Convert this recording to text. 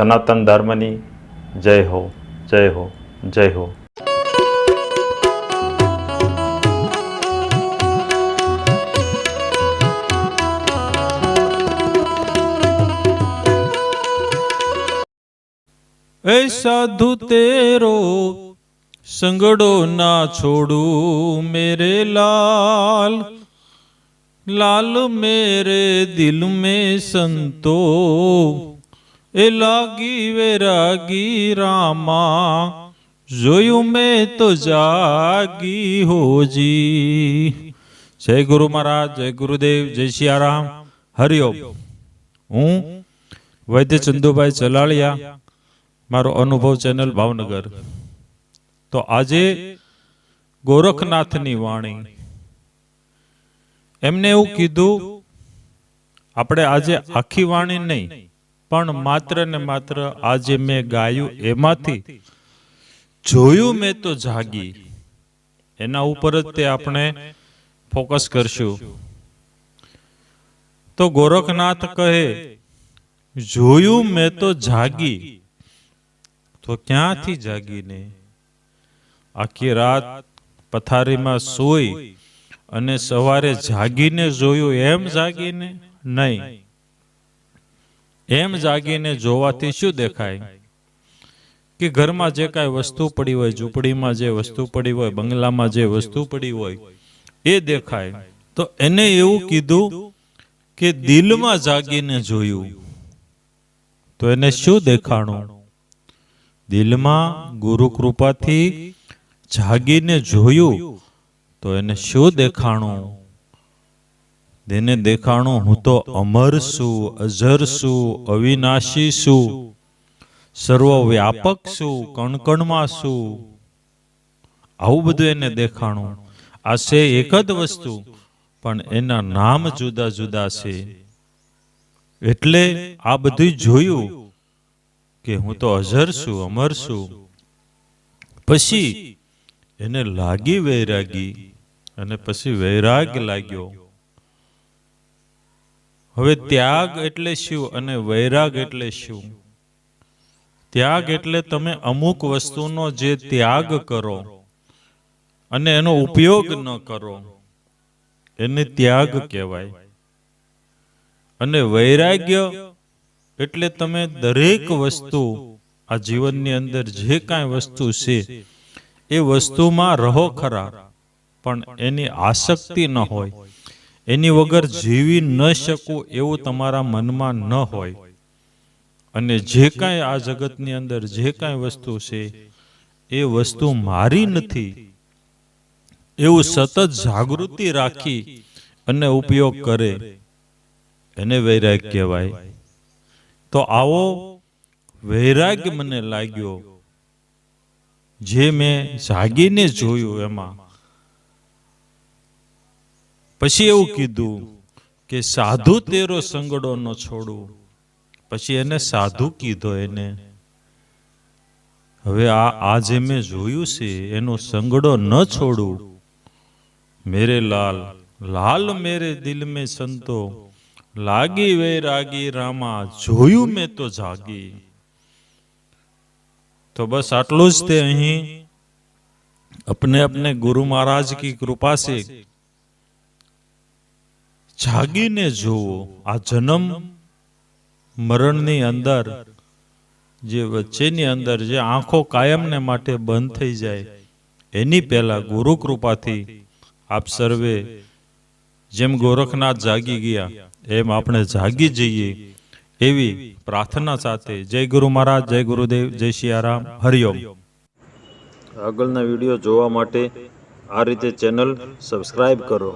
સનાતન ધર્મની જય હો જય હો જય હો. એ સાધુ તેરો સંગડો ના છોડું મેરે લાલ લાલ મેરે દિલ में સંતો. એ લાગી વેરાગી રામા, જોયું મેં તો જાગી હોજી. જય ગુરુ મહારાજ, જય ગુરુદેવ, જય સિયારામ હરિઓમ હું વૈદ્ય ચંદુભાઈ ચલાળિયા, મારો અનુભવ ચેનલ ભાવનગર. તો આજે ગોરખનાથની વાણી. એમને એવું કીધું, આપણે આજે આખી વાણી નહીં પણ માત્ર ને માત્ર આજે મેં ગાયું એમાંથી. જોયું મેં તો જાગી. એના ઉપર જ તે આપણે ફોકસ કરશું. તો ગોરખનાથ કહે, જોયું મેં તો જાગી. તો ક્યાંથી જાગીને? આખી રાત પથારીમાં સોઈ અને સવારે જાગીને જોયું એમ જાગીને? નહીં. એમ જાગીને જોવાથી શું દેખાય? કે ઘરમાં જે કાંઈ વસ્તુ પડી હોય, ઝૂંપડીમાં જે વસ્તુ પડી હોય, બંગલામાં જે વસ્તુ પડી હોય, એ દેખાય. તો એને એવું કીધું કે દિલમાં જાગીને જોયું. તો એને શું દેખાણું? દિલમાં ગુરુ કૃપાથી જાગીને જોયું. તો એને શું દેખાણું? તેને દેખાણું, હું તો અમર છું અજર છું, અવિનાશી છું, સર્વવ્યાપક છું, કણકણમાં છું. આવું બધું એને દેખાણું. આ છે એક જ વસ્તુ, પણ એના નામ જુદા જુદા છે. એટલે આ બધું જોયું કે હું તો અજર છું, અમર છું. પછી એને લાગી વૈરાગી, અને પછી વૈરાગ લાગ્યો. હવે ત્યાગ એટલે શું અને વૈરાગ એટલે શું ત્યાગ એટલે તમે અમુક વસ્તુનો જે ત્યાગ કરો અને એનો ઉપયોગ ન કરો, એને ત્યાગ કહેવાય. અને વૈરાગ્ય એટલે તમે દરેક વસ્તુ, આ જીવનની અંદર જે કાંઈ વસ્તુ છે, એ વસ્તુમાં રહો ખરા, પણ એની આસક્તિ ન હોય. એની વગર જીવી ન શકું એવું તમારા મનમાં ન હોય. અને જે કાંઈ આ જગતની અંદર જે કાંઈ વસ્તુ છે, એ વસ્તુ મારી નથી. એવું સતત જાગૃતિ રાખી અને ઉપયોગ કરે. એને વૈરાગ કહેવાય. તો આવો વૈરાગ મને લાગ્યો. જે મેં જાગીને જોયું એમાં પછી એવું કીધું કે સાધુ તેરો સંગડો ન છોડું. પછી એને સાધુ કીધો એને, હવે આ જે મેં જોયું છે, એનો સંગડો ન છોડું. મેરે લાલ લાલ મેરે દિલ મેં સંતો. લાગી વૈરાગી રામા, જોયું મેં તો જાગી. તો બસ આટલું જ તે અહીં. અપને અપને ગુરુ મહારાજ કી કૃપા છે જાગીને જોવો આ જન્મ મરણની અંદર, જે વચ્ચેની અંદર જે આંખો કાયમને માટે બંધ થઈ જાય, એની પહેલા ગુરુ કૃપાથી આપ સર્વે જેમ ગોરખનાથ જાગી ગયા, એમ આપણે જાગી જઈએ, એવી પ્રાર્થના સાથે. જય ગુરુ મહારાજ, જય ગુરુદેવ, જય સિયારામ હરિઓમ આગળના વીડિયો જોવા માટે આ રીતે ચેનલ સબસ્ક્રાઈબ કરો.